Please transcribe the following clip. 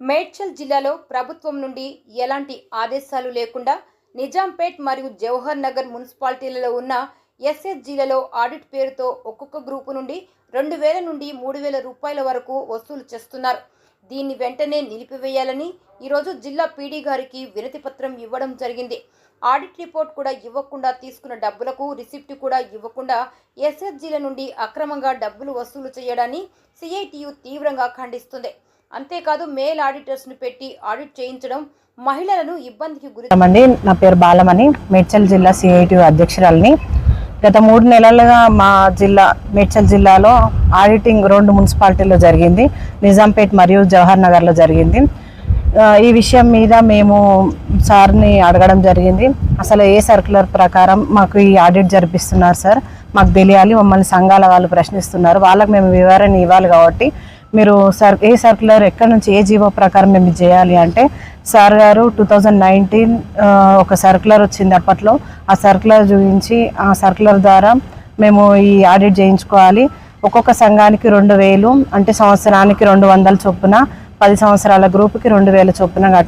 మేడ్చల్ జిల్లాలో ప్రభుత్వం నుండి ఎలాంటి ఆదేశాలు లేకుండా నిజాంపేట్ మరియు జవహర్ నగర్ మున్సిపాలిటీలలో ఉన్న ఎస్ఎస్జీలలో ఆడిట్ పేరుతో ఒక్కొక్క గ్రూపు నుండి రెండు వేల నుండి మూడు వేల రూపాయల వరకు వసూలు చేస్తున్నారు. దీన్ని వెంటనే నిలిపివేయాలని ఈరోజు జిల్లా పీడీ గారికి వినతి పత్రం ఇవ్వడం జరిగింది. ఆడిట్ రిపోర్ట్ కూడా ఇవ్వకుండా తీసుకున్న డబ్బులకు రిసిప్ట్ కూడా ఇవ్వకుండా ఎస్ఎస్జీల నుండి అక్రమంగా డబ్బులు వసూలు చేయడాన్ని సిఐటియు తీవ్రంగా ఖండిస్తుంది. అంతేకాదు మేల్ ఆడిటర్స్ను పెట్టి ఆడిట్ చేయించడం మహిళలను ఇబ్బందికి గురి నా పేరు బాలమణి. మేడ్చల్ జిల్లా సిఐటి అధ్యక్షురాలని గత మూడు నెలలుగా మా జిల్లా మేడ్చల్ జిల్లాలో ఆడిటింగ్ రెండు మున్సిపాలిటీల్లో జరిగింది. నిజాంపేట్ మరియు జవహర్ నగర్లో జరిగింది. ఈ విషయం మీద మేము సార్ని అడగడం జరిగింది. అసలు ఏ సర్క్యులర్ ప్రకారం మాకు ఈ ఆడిట్ జరిపిస్తున్నారు సార్? మాకు తెలియాలి మమ్మల్ని సంఘాల వాళ్ళు ప్రశ్నిస్తున్నారు. వాళ్ళకి మేము వివరణ ఇవ్వాలి కాబట్టి మీరు సర్ ఏ సర్క్యులర్ ఎక్కడి నుంచి ఏ జీవో ప్రకారం మేము చేయాలి అంటే సార్ గారు టూ థౌజండ్ నైన్టీన్ ఒక సర్క్యులర్ వచ్చింది అప్పట్లో. ఆ సర్క్యులర్ చూపించి ఆ సర్క్యులర్ ద్వారా మేము ఈ ఆడిట్ చేయించుకోవాలి. ఒక్కొక్క సంఘానికి రెండు వేలు అంటే సంవత్సరానికి రెండు వందల చొప్పున పది సంవత్సరాల గ్రూప్కి రెండు వేల చొప్పున